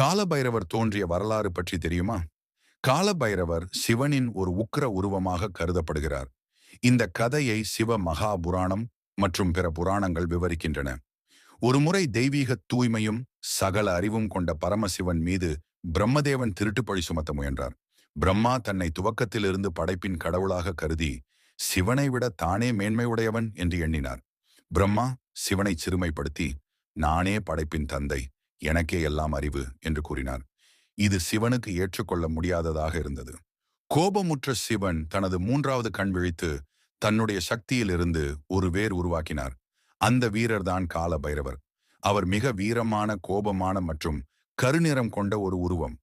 காலபைரவர் தோன்றிய வரலாறு பற்றி தெரியுமா? காலபைரவர் சிவனின் ஒரு உக்கிர உருவமாக கருதப்படுகிறார். இந்த கதையை சிவ மகாபுராணம் மற்றும் பிற புராணங்கள் விவரிக்கின்றன. ஒருமுறை தெய்வீக தூய்மையும் சகல அறிவும் கொண்ட பரமசிவன் மீது பிரம்மதேவன் திருட்டுப்பழி சுமத்த முயன்றார். பிரம்மா தன்னை துவக்கத்திலிருந்து படைப்பின் கடவுளாக கருதி சிவனை விட தானே மேன்மையுடையவன் என்று எண்ணினார். பிரம்மா சிவனை சிறுமைப்படுத்தி நானே படைப்பின் தந்தை. எனக்கே எல்லாம் அறிவு என்று கூறினார். இது சிவனுக்கு ஏற்றுக்கொள்ள முடியாததாக இருந்தது. கோபமுற்ற சிவன் தனது மூன்றாவது கண் விழித்து தன்னுடைய சக்தியிலிருந்து ஒரு வேர் உருவாக்கினார். அந்த வீரர்தான் கால பைரவர் அவர் மிக வீரமான கோபமான மற்றும் கருநிறம் கொண்ட ஒரு உருவம்.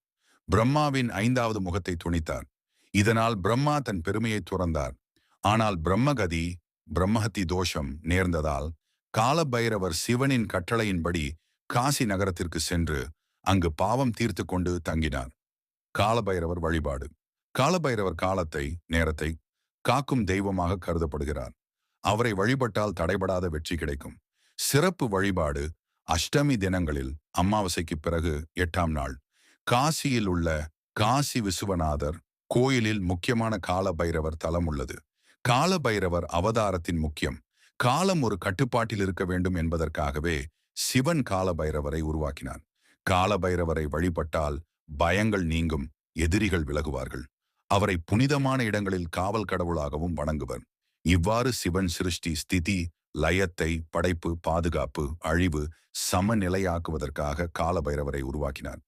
பிரம்மாவின் ஐந்தாவது முகத்தை துணித்தார். இதனால் பிரம்மா தன் பெருமையை துறந்தார். ஆனால் பிரம்மகதி பிரம்மஹத்தி தோஷம் நேர்ந்ததால் காலபைரவர் சிவனின் கட்டளையின்படி காசி நகரத்திற்கு சென்று அங்கு பாவம் தீர்த்து கொண்டு தங்கினார். காலபைரவர் வழிபாடு. காலபைரவர் காலத்தை நேரத்தை காக்கும் தெய்வமாக கருதப்படுகிறார். அவரை வழிபட்டால் தடைபடாத வெற்றி கிடைக்கும். சிறப்பு வழிபாடு அஷ்டமி தினங்களில் அமாவாசைக்கு பிறகு எட்டாம் நாள். காசியில் உள்ள காசி விசுவநாதர் கோயிலில் முக்கியமான கால பைரவர் தலம் உள்ளது. கால பைரவர் அவதாரத்தின் முக்கியம். காலம் ஒரு கட்டுப்பாட்டில் இருக்க வேண்டும் என்பதற்காகவே சிவன் காலபைரவரை உருவாக்கினான். காலபைரவரை வழிபட்டால் பயங்கள் நீங்கும் எதிரிகள் விலகுவார்கள். அவரை புனிதமான இடங்களில் காவல் கடவுளாகவும் வணங்குவர். இவ்வாறு சிவன் சிருஷ்டி ஸ்திதி லயத்தை படைப்பு பாதுகாப்பு அழிவு சமநிலையாக்குவதற்காக காலபைரவரை உருவாக்கினார்.